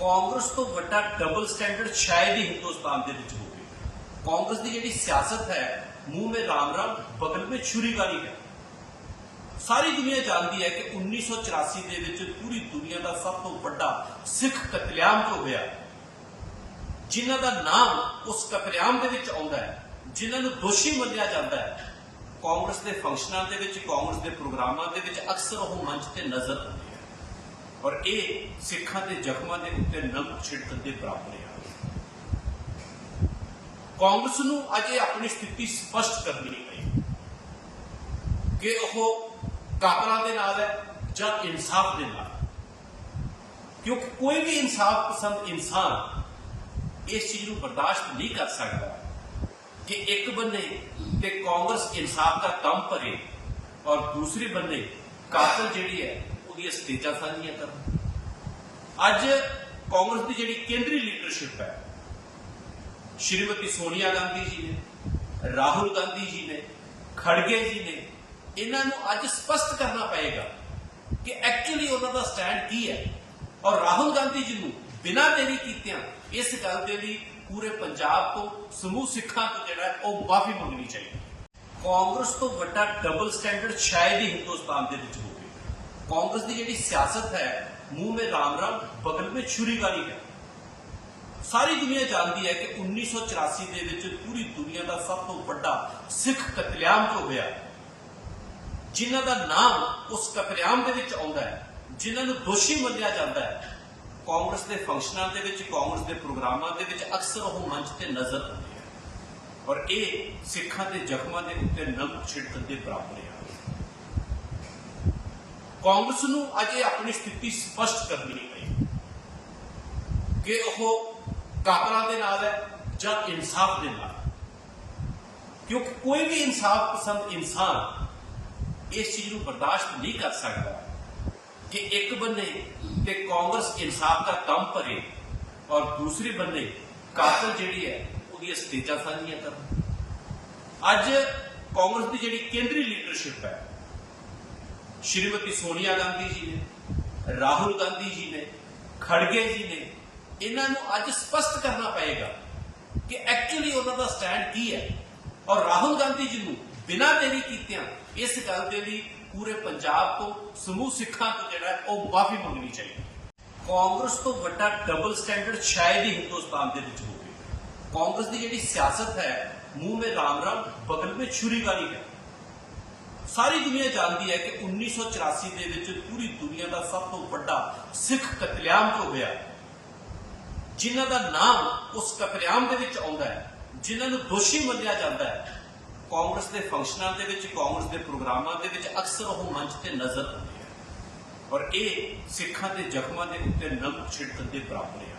ਕਾਂਗਰਸ ਤੋਂ ਵੱਡਾ double standard ਸ਼ਾਇਦ ਹੀ ਹਿੰਦੁਸਤਾਨ ਦੇ ਵਿੱਚ ਹੋਵੇ। ਕਾਂਗਰਸ ਦੀ ਜਿਹੜੀ ਸਿਆਸਤ ਹੈ, ਮੂੰਹ ਮੇ ਰਾਮ ਰਾਮ, ਬਗਲ ਮੇ ਛੁਰੀ ਹੈ। ਸਾਰੀ ਦੁਨੀਆ ਜਾਣਦੀ ਹੈ ਕਿ 1984 ਦੇ ਵਿੱਚ ਪੂਰੀ ਦੁਨੀਆ ਦਾ ਸਭ ਤੋਂ ਵੱਡਾ ਸਿੱਖ ਕਤਲੇਆਮ ਜੋ ਹੋਇਆ, ਜਿਨ੍ਹਾਂ ਦਾ ਨਾਮ ਉਸ ਕਤਲੇਆਮ ਦੇ ਵਿੱਚ ਆਉਂਦਾ ਹੈ, ਜਿਨ੍ਹਾਂ ਨੂੰ ਦੋਸ਼ੀ ਮੰਨਿਆ ਜਾਂਦਾ ਹੈ। ਕਾਂਗਰਸ ਦੇ ਫੰਕਸ਼ਨਾਂ ਦੇ ਵਿੱਚ, ਕਾਂਗਰਸ ਦੇ ਪ੍ਰੋਗਰਾਮਾਂ ਦੇ ਵਿੱਚ ਅਕਸਰ ਉਹ ਮੰਚ ਤੇ ਨਜ਼ਰ ਆਉਂਦੇ ਔਰ ਇਹ ਸਿੱਖਾਂ ਦੇ ਜ਼ਖਮਾਂ ਦੇ ਉੱਤੇ ਨਮਕ ਛਿੜਕਣ ਦੇ ਬਰਾਬਰ ਹੈ। ਕਾਂਗਰਸ ਨੂੰ ਅੱਜ ਇਹ ਆਪਣੀ ਸਥਿਤੀ ਸਪਸ਼ਟ ਕਰਨੀ ਪਈ ਕਿ ਉਹ ਕਾਤਲਾਂ ਦੇ ਨਾਲ ਹੈ ਜਾਂ ਇਨਸਾਫ ਦੇ ਨਾਲ। ਕਿਉਂਕਿ ਕੋਈ ਵੀ ਇਨਸਾਫ ਪਸੰਦ ਇਨਸਾਨ ਇਸ ਚੀਜ਼ ਨੂੰ ਬਰਦਾਸ਼ਤ ਨਹੀਂ ਕਰ ਸਕਦਾ ਕਿ ਇੱਕ ਬੰਨੇ ਤੇ ਕਾਂਗਰਸ ਇਨਸਾਫ ਦਾ ਕੰਮ ਭਰੇ ਔਰ ਦੂਸਰੇ ਬੰਨੇ ਕਾਤਲ ਜਿਹੜੀ ਹੈ ਉਹਦੀਆਂ ਸਟੇਜਾਂ ਸਾਂਝੀਆਂ ਕਰਨ ਅੱਜ ਕਾਂਗਰਸ ਦੀ ਜਿਹੜੀ ਕੇਂਦਰੀ ਲੀਡਰਸ਼ਿਪ ਹੈ, ਸ਼੍ਰੀਮਤੀ ਸੋਨੀਆ ਗਾਂਧੀ ਜੀ ਨੇ, ਰਾਹੁਲ ਗਾਂਧੀ ਜੀ ਨੇ, ਖੜਗੇ ਜੀ ਨੇ, ਇਹਨਾਂ ਨੂੰ ਅੱਜ ਸਪਸ਼ਟ ਕਰਨਾ ਪਏਗਾ ਕਿ ਐਕਚੁਅਲੀ ਉਹਨਾਂ ਦਾ ਸਟੈਂਡ ਕੀ ਹੈ। ਔਰ ਰਾਹੁਲ ਗਾਂਧੀ ਜੀ ਨੂੰ ਬਿਨਾਂ ਦੇਰੀ ਕੀਤਿਆਂ ਇਸ ਗੱਲ ਦੇ ਲਈ ਪੂਰੇ ਪੰਜਾਬ ਤੋਂ, ਸਮੂਹ ਸਿੱਖਾਂ ਤੋਂ ਜਿਹੜਾ ਉਹ ਮਾਫੀ ਮੰਗਣੀ ਚਾਹੀਦੀ। ਕਾਂਗਰਸ ਤੋਂ ਵੱਡਾ ਡਬਲ ਸਟੈਂਡਰਡ ਸ਼ਾਇਦ ਹੀ ਹਿੰਦੁਸਤਾਨ ਦੇ ਵਿੱਚ ਹੋਵੇ ਕਾਂਗਰਸ ਦੀ ਜਿਹੜੀ ਸਿਆਸਤ ਹੈ, ਮੂੰਹ ਮੇ ਰਾਮ ਰਾਮ, ਬਗਲ ਮੇ ਛੁਰੀ ਵਾਲੀ ਹੈ। ਸਾਰੀ ਦੁਨੀਆ ਜਾਣਦੀ ਹੈ ਕਿ 1984 ਦੇ ਵਿੱਚ ਪੂਰੀ ਦੁਨੀਆ ਦਾ ਸਭ ਤੋਂ ਵੱਡਾ ਸਿੱਖ ਕਤਲੇਆਮ ਜੋ ਹੋਇਆ, ਜਿਨ੍ਹਾਂ ਦਾ ਨਾਮ ਉਸ ਕਤਲੇਆਮ ਦੇ ਵਿੱਚ ਆਉਂਦਾ ਹੈ, ਜਿਨ੍ਹਾਂ ਨੂੰ ਦੋਸ਼ੀ ਮੰਨਿਆ ਜਾਂਦਾ ਹੈ। ਕਾਂਗਰਸ ਦੇ ਫੰਕਸ਼ਨਾਂ ਦੇ ਵਿੱਚ, ਕਾਂਗਰਸ ਦੇ ਪ੍ਰੋਗਰਾਮਾਂ ਦੇ ਵਿੱਚ ਅਕਸਰ ਉਹ ਮੰਚ ਤੇ ਨਜ਼ਰ ਆਉਂਦੇ ਹੈ ਔਰ ਇਹ ਸਿੱਖਾਂ ਦੇ ਜ਼ਖਮਾਂ ਦੇ ਉੱਤੇ ਨਮਕ ਛਿੜਕਣ ਦੇ ਬਰਾਬਰ ਹੈ। ਕਾਂਗਰਸ ਨੂੰ ਅੱਜ ਇਹ ਆਪਣੀ ਸਥਿਤੀ ਸਪਸ਼ਟ ਕਰਨੀ ਪਈ। ਕਿ ਉਹ ਕਾਤਲਾਂ ਦੇ ਨਾਲ ਹੈ ਜਾਂ ਇਨਸਾਫ ਦੇ ਨਾਲ। ਕਿਉਂਕਿ ਕੋਈ ਵੀ ਇਨਸਾਫ ਪਸੰਦ ਇਨਸਾਨ ਇਸ ਚੀਜ਼ ਨੂੰ ਬਰਦਾਸ਼ਤ ਨਹੀਂ ਕਰ ਸਕਦਾ ਕਿ ਇੱਕ ਬੰਨੇ ਤੇ ਕਾਂਗਰਸ ਇਨਸਾਫ ਦਾ ਕੰਮ ਭਰੇ ਔਰ ਦੂਸਰੇ ਬੰਨੇ ਕਾਤਲ ਜਿਹੜੀ ਹੈ ਉਹਦੀਆਂ ਸਟੇਜਾਂ ਸਾਂਝੀਆਂ ਕਰਨ। ਅੱਜ ਕਾਂਗਰਸ ਦੀ ਜਿਹੜੀ ਕੇਂਦਰੀ ਲੀਡਰਸ਼ਿਪ ਹੈ ਸ਼੍ਰੀਮਤੀ ਸੋਨੀਆ ਗਾਂਧੀ ਜੀ ਨੇ, ਰਾਹੁਲ ਗਾਂਧੀ ਜੀ ਨੇ, ਖੜਗੇ ਜੀ ਨੇ, ਇਹਨਾਂ ਨੂੰ ਅੱਜ ਸਪਸ਼ਟ ਕਰਨਾ ਪਏਗਾ ਕਿ ਐਕਚੁਅਲੀ ਉਹਨਾਂ ਦਾ ਸਟੈਂਡ ਕੀ ਹੈ। ਔਰ ਰਾਹੁਲ ਗਾਂਧੀ ਜੀ ਨੂੰ ਬਿਨਾਂ ਦੇਰੀ ਕੀਤਿਆਂ ਇਸ ਗੱਲ ਦੇ ਲਈ ਪੂਰੇ ਪੰਜਾਬ ਤੋਂ, ਸਮੂਹ ਸਿੱਖਾਂ ਤੋਂ ਜਿਹੜਾ ਉਹ ਮਾਫੀ ਮੰਗਣੀ ਚਾਹੀਦੀ। ਕਾਂਗਰਸ ਤੋਂ ਵੱਡਾ ਡਬਲ ਸਟੈਂਡਰਡ ਸ਼ਾਇਦ ਹੀ ਹਿੰਦੁਸਤਾਨ ਦੇ ਵਿੱਚ ਹੋਵੇ। ਕਾਂਗਰਸ ਦੀ ਜਿਹੜੀ ਸਿਆਸਤ ਹੈ, ਮੂੰਹ ਮੇ ਰਾਮ ਰਾਮ, ਬਗਲ ਮੇ ਛੁਰੀ ਵਾਲੀ ਹੈ। ਸਾਰੀ ਦੁਨੀਆ ਜਾਣਦੀ ਹੈ ਕਿ 1984 ਦੇ ਵਿੱਚ ਪੂਰੀ ਦੁਨੀਆ ਦਾ ਸਭ ਤੋਂ ਵੱਡਾ ਸਿੱਖ ਕਤਲੇਆਮ ਜੋ ਹੋਇਆ, ਜਿਨ੍ਹਾਂ ਦਾ ਨਾਮ ਉਸ ਕਤਲੇਆਮ ਦੇ ਵਿੱਚ ਆਉਂਦਾ ਹੈ, ਜਿਨ੍ਹਾਂ ਨੂੰ ਦੋਸ਼ੀ ਮੰਨਿਆ ਜਾਂਦਾ ਹੈ। ਕਾਂਗਰਸ ਦੇ ਫੰਕਸ਼ਨਾਂ ਦੇ ਵਿੱਚ, ਕਾਂਗਰਸ ਦੇ ਪ੍ਰੋਗਰਾਮਾਂ ਦੇ ਵਿੱਚ ਅਕਸਰ ਉਹ ਮੰਚ ਤੇ ਨਜ਼ਰ ਆਉਂਦੇ ਹੈ ਔਰ ਇਹ ਸਿੱਖਾਂ ਦੇ ਜ਼ਖਮਾਂ ਦੇ ਉੱਤੇ ਨਮਕ ਛਿੜਕਣ ਦੇ ਬਰਾਬਰ ਹੈ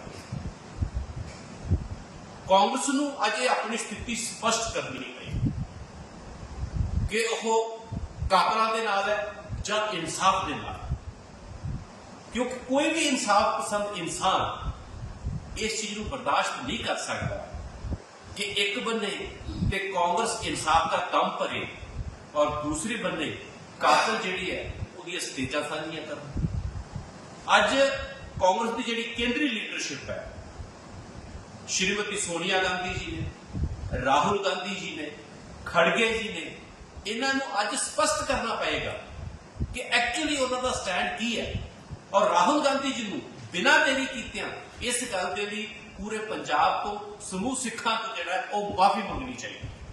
ਕਾਂਗਰਸ ਨੂੰ ਅੱਜ ਇਹ ਆਪਣੀ ਸਥਿਤੀ ਸਪਸ਼ਟ ਕਰਨੀ ਪਈ ਕਿ ਉਹ ਕਾਤਲਾਂ ਦੇ ਨਾਲ ਹੈ ਜਾਂ ਇਨਸਾਫ ਦੇ ਨਾਲ? ਕਿਉਂਕਿ ਕੋਈ ਵੀ ਇਨਸਾਫ ਪਸੰਦ ਇਨਸਾਨ ਇਸ ਚੀਜ਼ ਨੂੰ ਬਰਦਾਸ਼ਤ ਨਹੀਂ ਕਰ ਸਕਦਾ ਕਿ ਇੱਕ ਬੰਨੇ ਤੇ ਕਾਂਗਰਸ ਇਨਸਾਫ ਦਾ ਕੰਮ ਭਰੇ ਔਰ ਦੂਸਰੇ ਬੰਨੇ ਕਾਤਲ ਜਿਹੜੀ ਹੈ ਉਹਦੀਆਂ ਸਟੇਜਾਂ ਸਾਂਝੀਆਂ ਕਰਨ। ਅੱਜ ਕਾਂਗਰਸ ਦੀ ਜਿਹੜੀ ਕੇਂਦਰੀ ਲੀਡਰਸ਼ਿਪ ਹੈ, ਸ਼੍ਰੀਮਤੀ ਸੋਨੀਆ ਗਾਂਧੀ ਜੀ ਨੇ, ਰਾਹੁਲ ਗਾਂਧੀ ਜੀ ਨੇ, ਖੜਗੇ ਜੀ ਨੇ ਇਹਨਾਂ ਨੂੰ ਅੱਜ ਸਪਸ਼ਟ ਕਰਨਾ ਪਏਗਾ ਕਿ ਐਕਚੁਅਲੀ ਉਹਨਾਂ ਦਾ ਸਟੈਂਡ ਕੀ ਹੈ। ਔਰ ਰਾਹੁਲ ਗਾਂਧੀ ਜੀ ਨੂੰ ਬਿਨਾਂ ਦੇਰੀ ਕੀਤਿਆਂ ਇਸ ਗੱਲ ਦੇ ਲਈ ਪੂਰੇ ਪੰਜਾਬ ਤੋਂ ਸਮੂਹ ਸਿੱਖਾਂ ਤੋਂ ਜਿਹੜਾ ਉਹ ਮਾਫੀ ਮੰਗਣੀ ਚਾਹੀਦੀ।